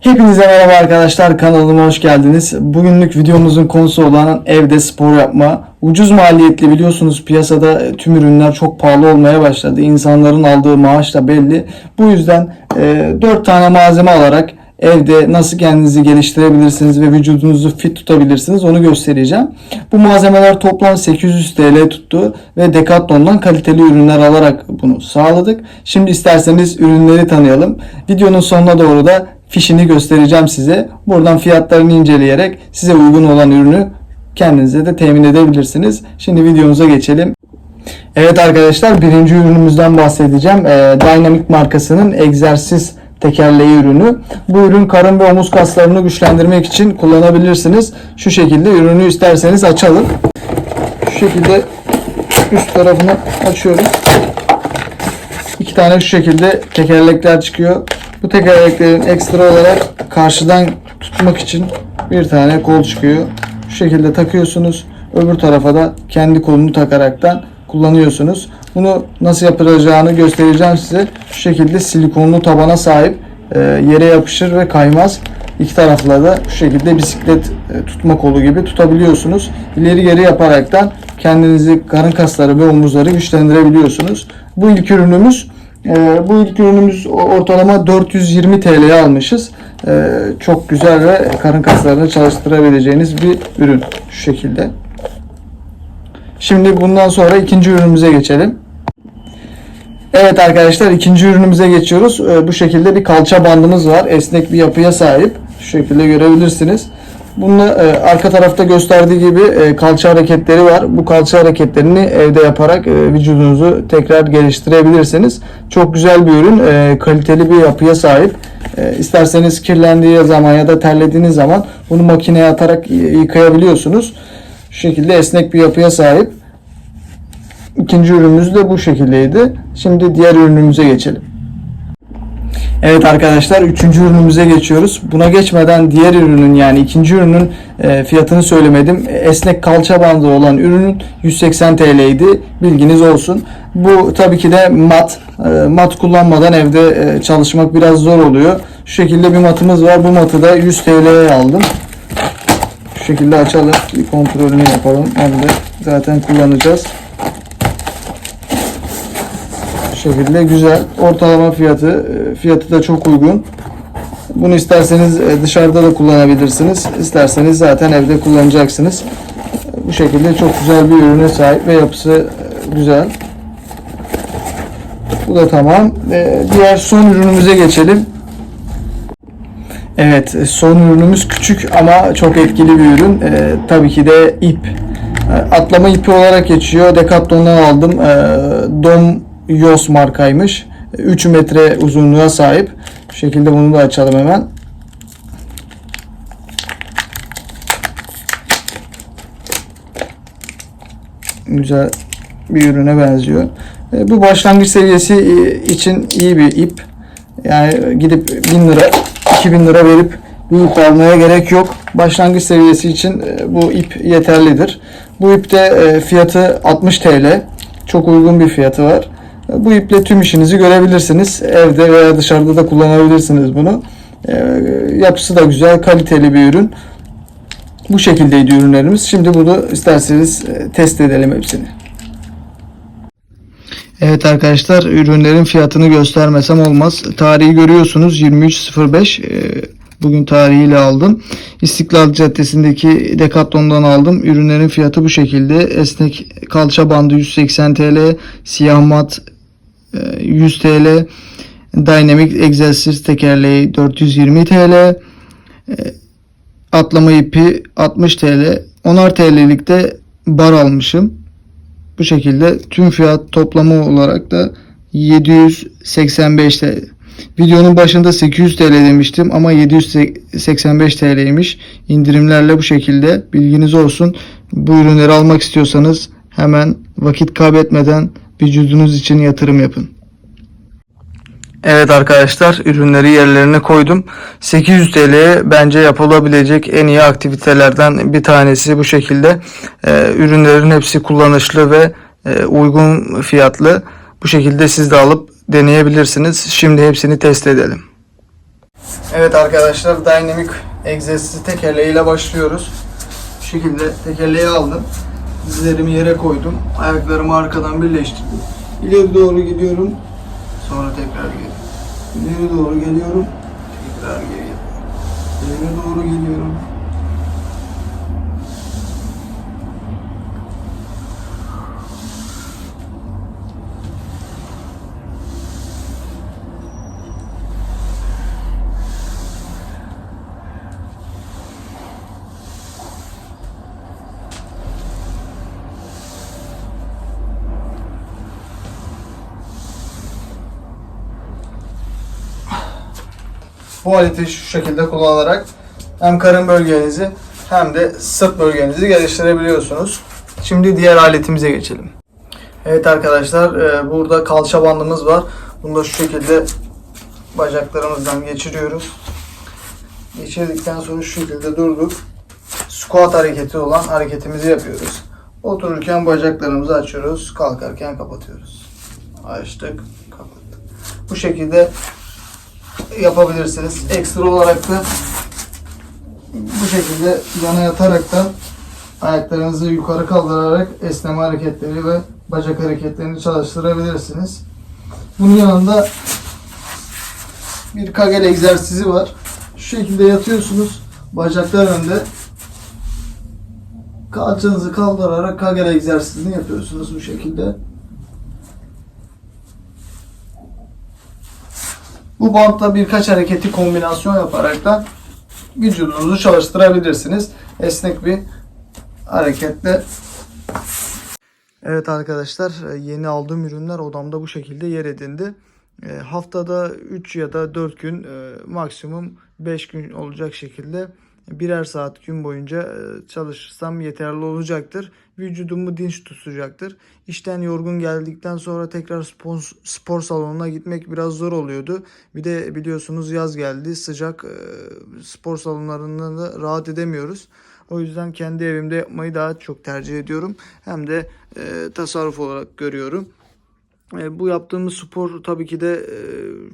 Hepinize merhaba arkadaşlar kanalıma hoş geldiniz. Bugünlük videomuzun konusu olan evde spor yapma. Ucuz maliyetli biliyorsunuz piyasada tüm ürünler çok pahalı olmaya başladı. İnsanların aldığı maaş da belli. Bu yüzden e, 4 tane malzeme alarak evde nasıl kendinizi geliştirebilirsiniz ve vücudunuzu fit tutabilirsiniz onu göstereceğim. Bu malzemeler toplam 800 TL tuttu ve Decathlon'dan kaliteli ürünler alarak bunu sağladık. Şimdi isterseniz ürünleri tanıyalım. Videonun sonuna doğru da fişini göstereceğim size. Buradan fiyatlarını inceleyerek size uygun olan ürünü kendinize de temin edebilirsiniz. Şimdi videomuza geçelim. Evet arkadaşlar birinci ürünümüzden bahsedeceğim. Ee, Dynamic markasının egzersiz tekerleği ürünü. Bu ürün karın ve omuz kaslarını güçlendirmek için kullanabilirsiniz. Şu şekilde ürünü isterseniz açalım. Şu şekilde üst tarafını açıyoruz. İki tane şu şekilde tekerlekler çıkıyor. Bu tekerleklerin ekstra olarak karşıdan tutmak için bir tane kol çıkıyor. Şu şekilde takıyorsunuz. Öbür tarafa da kendi kolunu takaraktan kullanıyorsunuz. Bunu nasıl yapılacağını göstereceğim size. Şu şekilde silikonlu tabana sahip e, yere yapışır ve kaymaz. İki tarafla da şu şekilde bisiklet e, tutma kolu gibi tutabiliyorsunuz. İleri geri yaparaktan kendinizi karın kasları ve omuzları güçlendirebiliyorsunuz. Bu ilk ürünümüz. E, bu ilk ürünümüz ortalama 420 TL'ye almışız. E, çok güzel ve karın kaslarını çalıştırabileceğiniz bir ürün şu şekilde. Şimdi bundan sonra ikinci ürünümüze geçelim. Evet arkadaşlar ikinci ürünümüze geçiyoruz. Ee, Bu şekilde bir kalça bandımız var. Esnek bir yapıya sahip. Şu şekilde görebilirsiniz. Bununla e, arka tarafta gösterdiği gibi e, kalça hareketleri var. Bu kalça hareketlerini evde yaparak e, vücudunuzu tekrar geliştirebilirsiniz. Çok güzel bir ürün. e, Kaliteli bir yapıya sahip. E, İsterseniz kirlendiği zaman ya da terlediğiniz zaman bunu makineye atarak yıkayabiliyorsunuz. Şu şekilde esnek bir yapıya sahip. İkinci ürünümüz de bu şekildeydi. Şimdi diğer ürünümüze geçelim. Evet arkadaşlar üçüncü ürünümüze geçiyoruz. Buna geçmeden diğer ürünün yani ikinci ürünün e, fiyatını söylemedim. Esnek kalça bandı olan ürünün 180 TL'ydi. Bilginiz olsun. Bu tabii ki de mat. E, mat kullanmadan evde e, çalışmak biraz zor oluyor. Şu şekilde bir matımız var. Bu matı da 100 TL'ye aldım. Şu şekilde açalım. Bir kontrolünü yapalım. Hem de zaten kullanacağız. Şu şekilde güzel. Ortalama fiyatı. e, Fiyatı da çok uygun. Bunu isterseniz e, dışarıda da kullanabilirsiniz. İsterseniz zaten evde kullanacaksınız. Bu şekilde çok güzel bir ürüne sahip ve yapısı e, güzel. Bu da tamam. Diğer son ürünümüze geçelim. Evet, son ürünümüz küçük ama çok etkili bir ürün. Tabii ki de ip. Atlama ipi olarak geçiyor. Decathlon'dan aldım. Ee, Dom Yos markaymış. 3 metre uzunluğa sahip. Bu şekilde bunu da açalım hemen. Güzel bir ürüne benziyor. Ee, bu başlangıç seviyesi e, için iyi bir ip. Yani gidip 1000 lira 2000 lira verip bir ip almaya gerek yok. Başlangıç seviyesi için e, bu ip yeterlidir. Bu ip de e, fiyatı 60 TL. Çok uygun bir fiyatı var. Bu iple tüm işinizi görebilirsiniz. Evde veya dışarıda da kullanabilirsiniz bunu. E, Yapısı da güzel, kaliteli bir ürün. Bu şekildeydi ürünlerimiz. Şimdi bunu isterseniz e, test edelim hepsini. Evet arkadaşlar ürünlerin fiyatını göstermesem olmaz. Tarihi görüyorsunuz 23.05 Ee, bugün tarihiyle aldım. İstiklal Caddesi'ndeki Decathlon'dan aldım. Ürünlerin fiyatı bu şekilde. Esnek kalça bandı 180 TL, siyah mat 100 TL, Dynamic egzersiz tekerleği 420 TL, e, atlama ipi 60 TL, 10'ar TL'lik de bar almışım. Bu şekilde tüm fiyat toplamı olarak da 785 TL. Videonun başında 800 TL demiştim ama 785 TL'ymiş. İndirimlerle bu şekilde bilginiz olsun. Bu ürünleri almak istiyorsanız hemen vakit kaybetmeden vücudunuz için yatırım yapın. Evet arkadaşlar ürünleri yerlerine koydum. 800 TL'ye bence yapılabilecek en iyi aktivitelerden bir tanesi bu şekilde. Ee, ürünlerin hepsi kullanışlı ve e, uygun fiyatlı. Bu şekilde siz de alıp deneyebilirsiniz. Şimdi hepsini test edelim. Evet arkadaşlar Dynamic egzersizi tekerleğiyle başlıyoruz. Bu şekilde tekerleği aldım. Dizlerimi yere koydum. Ayaklarımı arkadan birleştirdim. İleri doğru gidiyorum. Sonra tekrar geri. İleri doğru geliyorum. Tekrar geri. İleri doğru geliyorum. Bu aleti şu şekilde kullanarak hem karın bölgenizi hem de sırt bölgenizi geliştirebiliyorsunuz. Şimdi diğer aletimize geçelim. Evet arkadaşlar e, burada kalça bandımız var. Bunu da şu şekilde bacaklarımızdan geçiriyoruz. Geçirdikten sonra şu şekilde durduk. Squat hareketi olan hareketimizi yapıyoruz. Otururken bacaklarımızı açıyoruz. Kalkarken kapatıyoruz. Açtık, kapattık. Bu şekilde yapabilirsiniz. Ekstra olarak da bu şekilde yana yatarak da ayaklarınızı yukarı kaldırarak esneme hareketleri ve bacak hareketlerini çalıştırabilirsiniz. Bunun yanında bir kagel egzersizi var. Şu şekilde yatıyorsunuz. Bacaklar önde. Kalçanızı kaldırarak kagel egzersizini yapıyorsunuz bu şekilde. Bu bantta birkaç hareketi kombinasyon yaparak da vücudunuzu çalıştırabilirsiniz. Esnek bir hareketle. Evet arkadaşlar e, yeni aldığım ürünler odamda bu şekilde yer edindi. E, Haftada 3 ya da 4 gün e, maksimum 5 gün olacak şekilde birer saat gün boyunca e, çalışırsam yeterli olacaktır. Vücudumu dinç tutacaktır. İşten yorgun geldikten sonra tekrar spor, spor salonuna gitmek biraz zor oluyordu. Bir de biliyorsunuz yaz geldi sıcak e, spor salonlarında da rahat edemiyoruz. O yüzden kendi evimde yapmayı daha çok tercih ediyorum. Hem de e, tasarruf olarak görüyorum. E, bu yaptığımız spor tabii ki de e,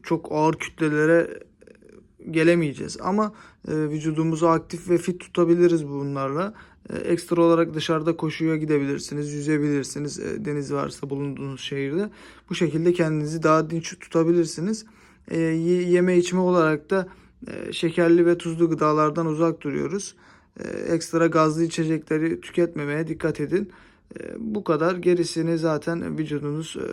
çok ağır kütlelere gelemeyeceğiz. Ama e, vücudumuzu aktif ve fit tutabiliriz bunlarla. E, ekstra olarak dışarıda koşuya gidebilirsiniz, yüzebilirsiniz e, deniz varsa bulunduğunuz şehirde. Bu şekilde kendinizi daha dinç tutabilirsiniz. E, ye- yeme içme olarak da e, şekerli ve tuzlu gıdalardan uzak duruyoruz. E, ekstra gazlı içecekleri tüketmemeye dikkat edin. E, bu kadar. Gerisini zaten vücudunuz e,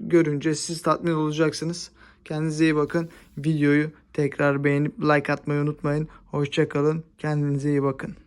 görünce siz tatmin olacaksınız. Kendinize iyi bakın. Videoyu tekrar beğenip like atmayı unutmayın. Hoşçakalın. Kendinize iyi bakın.